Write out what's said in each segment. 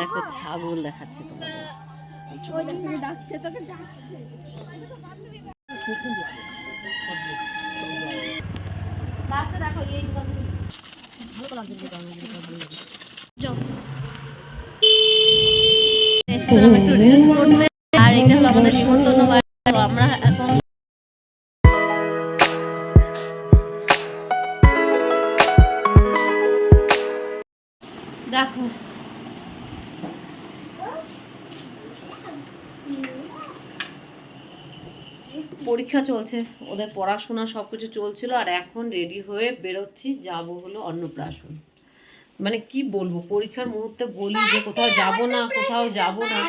দেখো ছাগল দেখাচ্ছে আর এটা হলো আমাদের নিমন্ত্রণ আমরা এখন দেখো পরীক্ষা চলছে, ওদের পড়াশোনা সব কিছু চলছিল আর এখন রেডি হয়ে বেরোচ্ছি, যাব হলো অন্নপ্রাশন। মানে কি বলব, পরীক্ষার মুহূর্তে বলি যে কোথাও যাব না, কোথাও যাব না।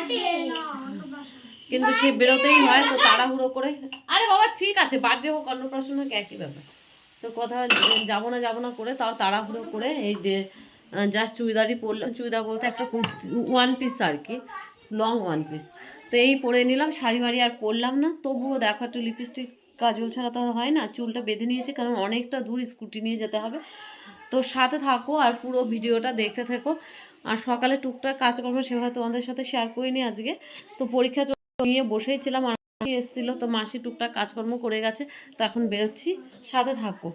কিন্তু সে বেরোতেই হয়, তো তাড়াহুড়ো করে, আরে বাবা ঠিক আছে বার্থডে হোক, অন্নপ্রাশন হোক, একই ব্যাপার। তো কোথাও যাব না যাব না করে তাও তাড়াহুড়ো করে এই যে জাস্ট চুড়িদারই পরলাম, চুড়িদার বলতে একটা ওয়ান পিস আর কি। লং ওয়ান পিস তো এই পরে নিলাম, শাড়ি বাড়ি আর পরলাম না। তবুও দেখো একটু লিপস্টিক কাজল ছাড়া তো হয় না। চুলটা বেঁধে নিয়েছি, কারণ অনেকটা দূর স্কুটি নিয়ে যেতে হবে। তো সাথে থাকো আর পুরো ভিডিওটা দেখতে থেকো। আর সকালে টুকটাক কাজকর্ম সেভাবে তোমাদের সাথে শেয়ার করিনি আজকে। তো পরীক্ষা নিয়ে বসেই ছিলাম আর এসেছিল, তো মাসি টুকটাক কাজকর্ম করে গেছে। তো এখন বেরোচ্ছি, সাথে থাকো।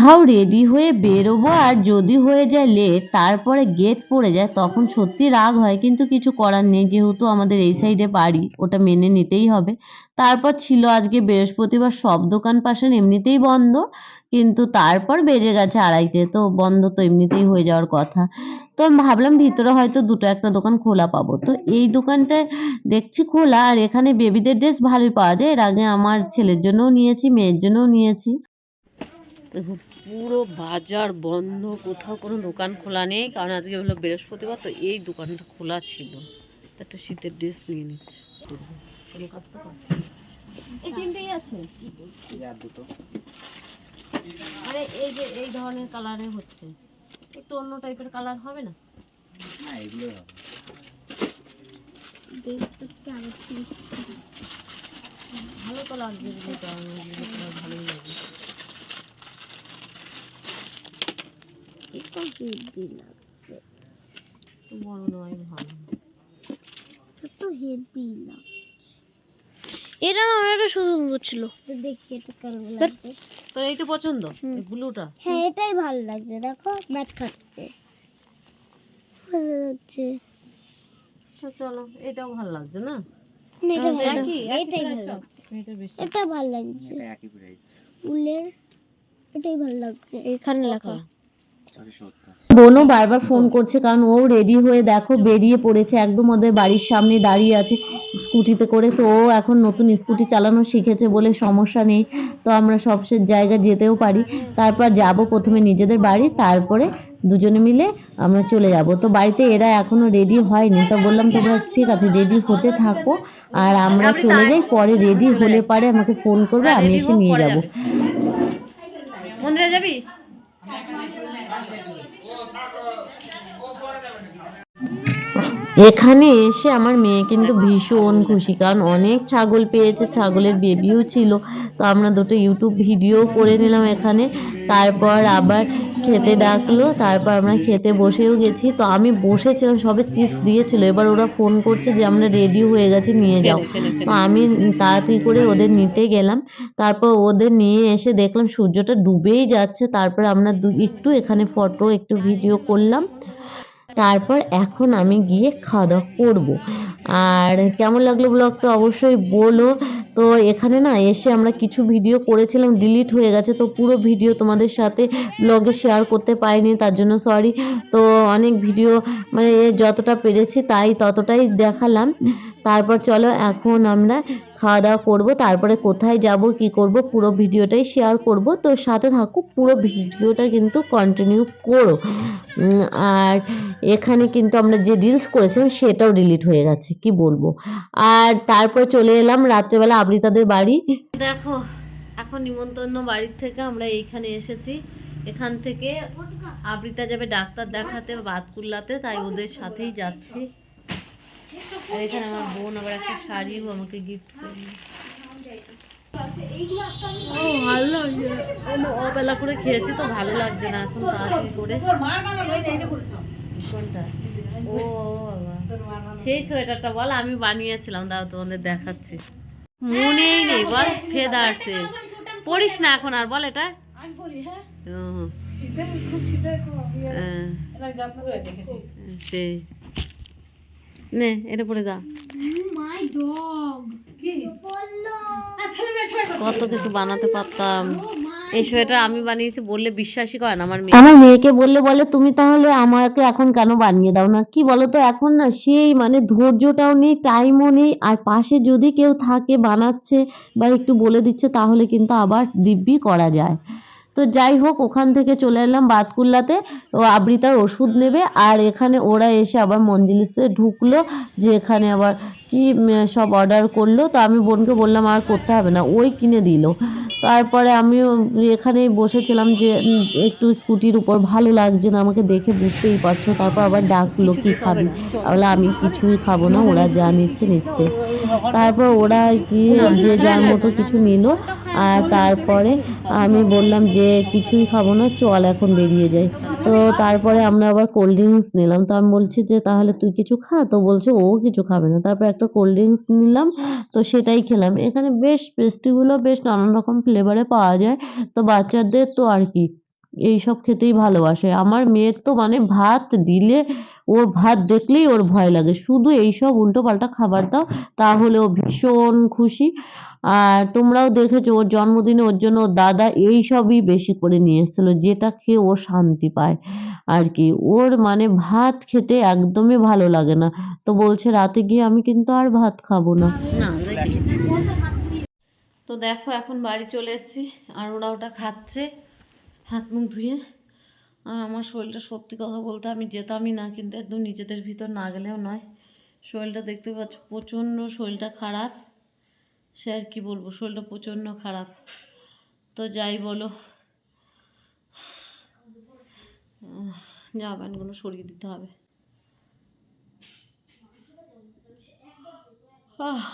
কোথাও রেডি হয়ে বেরোবো আর যদি হয়ে যায় লেট তারপরে গেট পড়ে যায়, তখন সত্যি রাগ হয়, কিন্তু কিছু করার নেই, যেহেতু আমাদের এই সাইডে বাড়ি, ওটা মেনে নিতেই হবে। তারপর ছিল আজকে বৃহস্পতিবার, সব দোকান পাশের এমনিতেই বন্ধ, কিন্তু তারপর বেজে গেছে আড়াইটে, তো বন্ধ তো এমনিতেই হয়ে যাওয়ার কথা। তো আমি ভাবলাম ভিতরে হয়তো দুটো একটা দোকান খোলা পাবো। তো এই দোকানটায় দেখছি খোলা, আর এখানে বেবিদের ড্রেস ভালোই পাওয়া যায়। এর আগে আমার ছেলের জন্যও নিয়েছি, মেয়ের জন্যও নিয়েছি। পুরো বাজার বন্ধ কোথাও কোনো দোকান খোলা নেই কারণ আজকে হলো বৃহস্পতিবার তো এই দোকানটা খোলা ছিল। তো একটা শীতের ড্রেস নিয়ে নিচ্ছে। এই তিনটেই আছে? আরে এই যে এই ধরনের কালারে হচ্ছে। একটু অন্য টাইপের কালার হবে না? ভালো তো লাগছে যেটা ভালোই লাগছে বড় নয় ভালো এটা না আমার একটা সুন্দর ছিল দেখি এটা কেমন লাগছে। তোর এইটা পছন্দ? এই ব্লুটা? হ্যাঁ এটাই ভালো লাগছে। দেখো ব্যাট খাচ্ছে। ভালো লাগছে। তো চলো এটাও ভালো লাগছে না? এটা ভালো। এটা এটা লাগছে। উলের এটাই ভালো লাগছে। এখানে লেখা। বোনও বারবার ফোন করছে কারণ ও রেডি হয়ে দেখো বেরিয়ে পড়েছে একদম ওদের বাড়ির সামনে দাঁড়িয়ে আছে স্কুটিতে করে। তো ও এখন নতুন স্কুটি চালানো শিখেছে বলে সমস্যা নেই। তো আমরা সব সে জায়গায় যেতেও পারি। তারপর যাব প্রথমে নিজেদের বাড়ি তারপরে দুজনে মিলে আমরা চলে যাব। তো বাড়িতে এরা এখনও রেডি হয়নি। তো বললাম তোমরা ঠিক আছে রেডি হতে থাকো আর আমরা চলে যাই পরে রেডি হলে পারে আমাকে ফোন করবে আমি এসে নিয়ে যাব। মন্দিরে যাবি? এখানে এসে আমার মেয়ে কিন্তু ভীষণ খুশি কারণ অনেক ছাগল পেয়েছে ছাগলের বেবিও ছিল। তো আমরা দুটো ইউটিউব ভিডিও করে নিলাম এখানে। তারপর আবার খেতে ডাকলো তারপর আমরা খেতে বসেও গেছি। তো আমি বসেছিলাম সবে চিপস দিয়েছিল। এবার ওরা ফোন করছে যে আমরা রেডি হয়ে গেছি নিয়ে যাও। তো আমি তাড়াতাড়ি করে ওদের নিতে গেলাম। তারপর ওদের নিয়ে এসে দেখলাম সূর্যটা ডুবেই যাচ্ছে। তারপর আমরা দু একটু এখানে ফটো একটু ভিডিও করলাম। তারপর এখন আমি গিয়ে খাওয়া দাওয়া করব। আর কেমন লাগল ব্লগটা অবশ্যই বলো। তো এখানে না এসে আমরা কিছু ভিডিও করেছিলাম ডিলিট হয়ে গেছে। তো পুরো ভিডিও তোমাদের সাথে ব্লগে শেয়ার করতে পারিনি, তার জন্য সরি তো অনেক ভিডিও মানে যতটা পেরেছি তাই ততটাই দেখালাম। তারপর চলো এখন আমরা খাওয়া দাওয়া করব, তারপরে কোথায় যাব, কি করব, পুরো ভিডিওটাই শেয়ার করব। তো সাথে থাকো, পুরো ভিডিওটা কিন্তু কন্টিনিউ করো। আর এখানে কিন্তু আমরা যে রিলস করেছিলাম, সেটাও ডিলিট হয়ে গেছে, কি বলব? আর তারপর চলে এলাম রাত্রেবেলা আবৃতাদের বাড়ি। দেখো, এখন নিমন্ত্রণ বাড়ির থেকে আমরা এইখানে এসেছি। এখান থেকে আবৃতা যাবে ডাক্তার দেখাতে, বাতকুল্লাতে, তাই ওদের সাথেই যাচ্ছি। আর এখানে আমার বোন আবার একটা শাড়িও আমাকে গিফট করল। ও ভালো লাগছে। অবেলা করে খেয়েছি তো ভালো লাগছে না এখন তাড়াতাড়ি করে। কোনটা? ও সেই সোয়েটারটা বল আমি বানিয়েছিলাম দাও তোমাদের দেখাচ্ছি। মনেই নেই বল ফেদারসে পড়িস না এখন আর বল এটা। হ্যাঁ? হ্যাঁ, সেই। নে এটা পড়ে যা। কি? আচ্ছা। কত কিছু বানাতে পারতাম। এই সোয়েটার আমি বানিয়েছি বললে বিশ্বাসই করে না আমার মেয়ে। আমার মেয়েকে বললে বলে তুমি তাহলে আমাকে এখন কেন বানিয়ে দাও না? কি বলো তো এখন না সেই মানে ধৈর্যটাও নেই টাইমও নেই আর পাশে যদি কেউ থাকে বানাচ্ছে বা একটু বলে দিচ্ছে তাহলে কিন্তু আবার দিব্যি করা যায়। তো যাই হোক ওখান থেকে চলে এলাম বাতকুল্লাতে। ও আবৃতার ওষুধ নেবে আর এখানে ওরা এসে আবার মঞ্জিলিসে ঢুকলো যে এখানে আবার কি সব অর্ডার করল। তো আমি বোনকে বললাম আর করতে হবে না ওই কিনে দিল। তারপরে আমিও এখানেই বসেছিলাম যে একটু স্কুটির উপর ভালো লাগছে না আমাকে দেখে বুঝতেই পারছ। তারপর আবার ডাকলো কি খাবি? বলে আমি কিছুই খাব না ওরা যা নিচ্ছে নিচ্ছে। তারপর ওরা কি, যে যার মতো কিছু নিল, আর তারপরে আমি বললাম যে কিছুই খাব না, চল এখন বেরিয়ে যাই। তো তারপরে আমরা আবার কোল্ড ড্রিঙ্কস নিলাম। তো আমি বলছি যে, তাহলে তুই কিছু খা? তো বলছে, ও কিছু খাবে না। তারপর একটা কোল্ড ড্রিঙ্কস নিলাম, তো সেটাই খেলাম। এখানে বেশ পেস্ট্রিগুলো বেশ নানান রকম ফ্লেভারে পাওয়া যায়। তো বাচ্চাদের তো আর কি এইসব খেতেই ভালোবাসে। আমার মেয়ের তো মানে ভাত দিলে ওর ভাত দেখলেই ওর ভয় লাগে। শুধু এইসব উল্টো পাল্টা খাবার দাও, তাহলে ও ভীষণ খুশি। আর তোমরাও দেখেছ, ওর জন্মদিনে ওর জন্য ওর দাদা এইসবই বেশি করে নিয়ে এসেছিল, যেটা খেয়ে ও শান্তি পায়। আর কি, ওর মানে ভাত খেতে একদমই ভালো লাগে না। তো বলছে, রাতে গিয়ে আমি কিন্তু আর ভাত খাব না। না তো দেখো, এখন বাড়ি চলে এসেছি, আর ওরা ওটা খাচ্ছে। হাত মুখ ধুয়ে, আর আমার শরীরটা সত্যি কথা বলতে আমি যেতামই না, কিন্তু একদম নিজেদের ভিতর না গেলেও নয়। শরীরটা দেখতে পাচ্ছ, প্রচণ্ড শরীরটা খারাপ। সে আর কী বলব, শরীরটা প্রচণ্ড খারাপ। তো যাই বলো জামা প্যান্টগুলো সরিয়ে দিতে হবে। আহ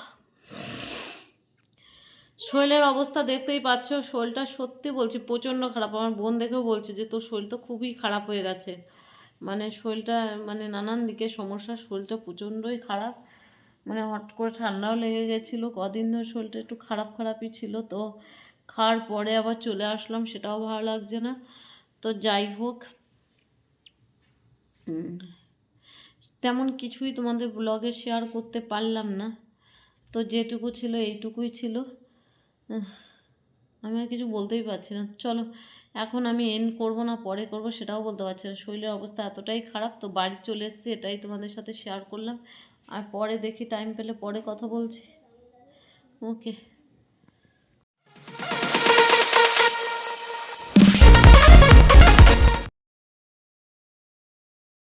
শরীরের অবস্থা দেখতেই পাচ্ছ, শরীরটা সত্যি বলছি প্রচণ্ড খারাপ। আমার বোন দেখেও বলছে যে তোর শরীর তো খুবই খারাপ হয়ে গেছে। মানে শরীরটা মানে নানান দিকে সমস্যা, শরীরটা প্রচণ্ডই খারাপ। মানে হট করে ঠান্ডাও লেগে গেছিল, কদিন ধরে শরীরটা একটু খারাপ খারাপই ছিল তো। খাওয়ার পরে আবার চলে আসলাম, সেটাও ভালো লাগছে না। তো যাই হোক। তেমন কিছুই তোমাদের ব্লগে শেয়ার করতে পারলাম না। তো যেটুকু ছিল, এইটুকুই ছিল। আমি আর কিছু বলতেই পারছি না। চলো, এখন আমি এন করব না, পরে করব সেটাও বলতে পারছি না। শরীরের অবস্থা এতটাই খারাপ তো বাড়ি চলে এসেছি, এটাই তোমাদের সাথে শেয়ার করলাম। আর পরে দেখি টাইম পেলে পরে কথা বলছি। ওকে